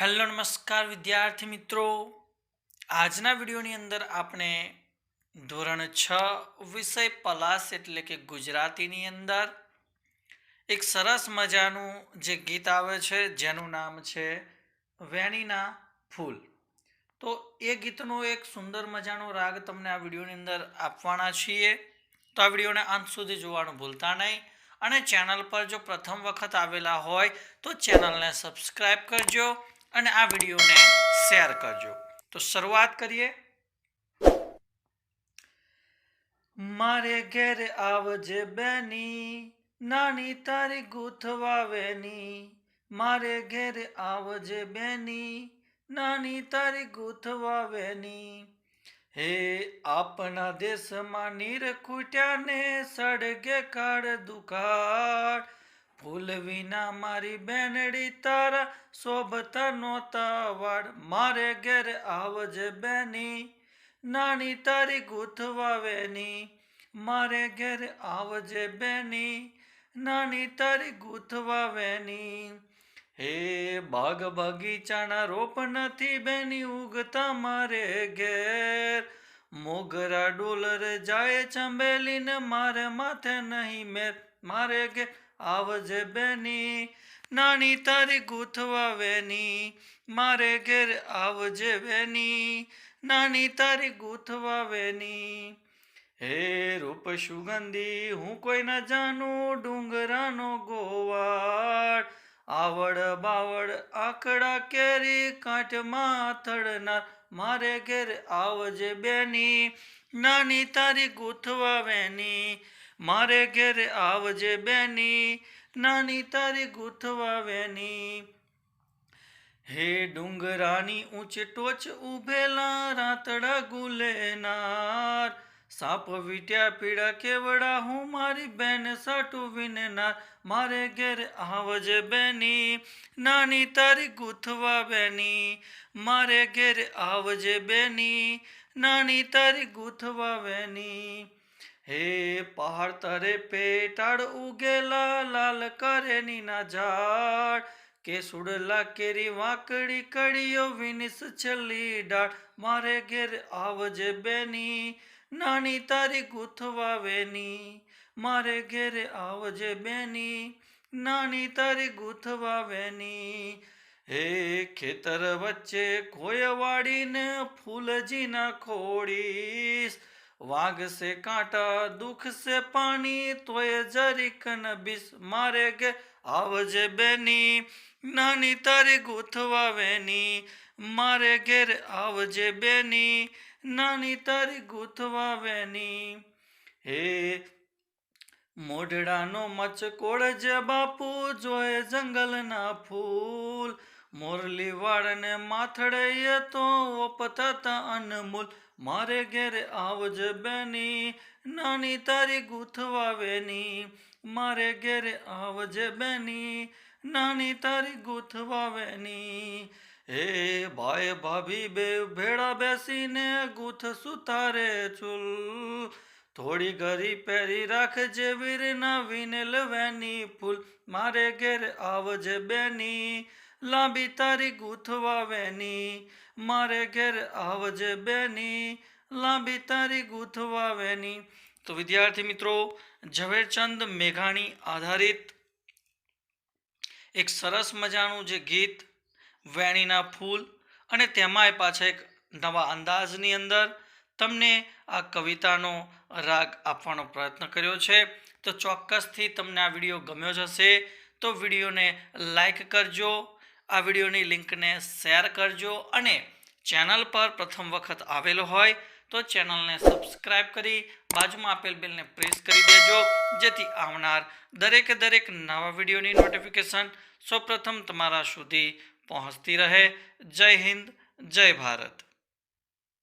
Hello નમસ્કાર વિદ્યાર્થી મિત્રો. આજના વિડીયોની અંદર આપણે ધોરણ છ વિષય પલાસ એટલે કે ગુજરાતીની અંદર એક સરસ મજાનું જે ગીત આવે છે જેનું નામ છે વેણીના ફૂલ. તો એ ગીતનો એક સુંદર મજાનો રાગ તમને આ વિડીયોની અંદર આપવાના છીએ. તો આ વિડીયોને અંત સુધી જોવાનું ભૂલતા નહીં અને ચેનલ પર જો પ્રથમ વખત આવેલા હોય તો ચેનલને સબસ્ક્રાઈબ કરજો. અને આ વિડીયોને શેર કરજો. તો શરૂઆત કરીએ. મારે ઘેર આવજે બેની, નાની તારી ગૂંથવાવેની મારે ઘેર આવજે બેની, નાની તારી ગૂંથવાવેની હે આપણા દેશમાં નીર ખૂટ્યાને સળગે કાળ દુકાળ. ફૂલ વિના મારી બેનડી તારા શોભતા નોતા વાડ મારે ઘેર આવજે બેની, નાની તારી ગૂંથવાવેની મારે ઘેર આવજે બેની, નાની તારી ગૂંથવાવેની હે બાગ બગીચાના રોપ નથી બેની, ઉગતા મારે ઘેર. મોગરા ડોલર જાય ચંબેલીને મારે માથે નહીં મેર. મારે ઘેર આવજે બેની, નાની તારી ગૂંથવાવેની મારે ઘેર આવજે બેની, નાની તારી ગૂંથવાવેની હે રૂપ સુગંધી, હું કોઈ ન જાણું, ડુંગરાનો ગોવાળ. આવડ બાવડ આકડા કેરી કાંઠમાં થડનાર. મારે ઘેર આવજે બેની, નાની તારી ગૂંથવાવેની મારે ઘેર આવજે બેની, નાની તારી ગૂંથવાવેની. હે ડુંગરાની ઊંચ ટોચ ઉભેલા રાતડા ગુલેનાર. સાપ વીટ્યા પીડા કેવડા, હું મારી બેન સાટું વિનનાર. મારે ઘેર આવજે બેની, નાની તારી ગૂંથવા બેની મારે ઘેર આવજે બેની, નાની તારી ગૂંથવા બેની હે પહાડ તરે પેટાડ ઉગેલા, લાલ કરે નીના ઝાડ. કે સુડલા કેરી વાંકડી કડીઓ, વિનિસ છેલ્લી ડાળ. મારે ઘેર આવજે બેની, નાની તારી ગૂંથવાવેની મારે ઘેરે આવજે બેની, નાની તારી ગૂંથવાવેની હે ખેતર વચ્ચે કોયવાડીને ફૂલજીના ખોડીશ વાઘ સે કાંટા, દુઃખ સે પાણી, તોય જરીકન બીસ મારે ગે. આવજે બેની, નાની તારી ગૂંથવાવેની મારે ઘેર આવજે બેની, નાની તારી ગૂંથવાવેની હે, મોઢડાનો મચકોડ જે બાપુ જોય જંગલના ફૂલ મોરલી વાળને માથડે તો ઓપતા અનમૂલ, મારે ઘેરે આવજે બેની, નાની તારી ગૂંથવાવેની, મારે ઘેરે આવજે બેની, નાની તારી ગૂંથવાવેની. હે ભાઈ ભાભી બે ભેળા બેસીને ગૂંથ સુતારે ચૂલ, થોડી ઘરી પહેરી રાખજે વીરના વિનેલ વેની ફૂલ, મારે ઘેર આવજે બેની લાંબી તારી ગૂંથવા વેની મારે ઘેર આવજે બેની. લાંબી તારી ગૂંથવાવેની તો વિદ્યાર્થી મિત્રો, ઝવેરચંદ મેઘાણી આધારિત એક સરસ મજાનું જે ગીત, વેણીના ફૂલ અને તેમાંય પાછા એક નવા અંદાજની અંદર, તમને આ કવિતાનો રાગ આપવાનો પ્રયત્ન કર્યો છે. તો ચોક્કસથી તમને આ વીડિયો ગમ્યો જ હશે. તો વિડીયોને લાઈક કરજો. આ વિડીયોની લિંકને શેર કરજો અને ચેનલ પર પ્રથમ વખત આવેલો હોય તો ચેનલને સબસ્ક્રાઇબ કરી બાજુમાં આપેલ બેલને પ્રેસ કરી દેજો, જેથી આવનાર દરેકે દરેક નવા વિડીયોની નોટિફિકેશન સૌપ્રથમ તમારા સુધી પહોંચતી રહે. જય હિન્દ, જય ભારત.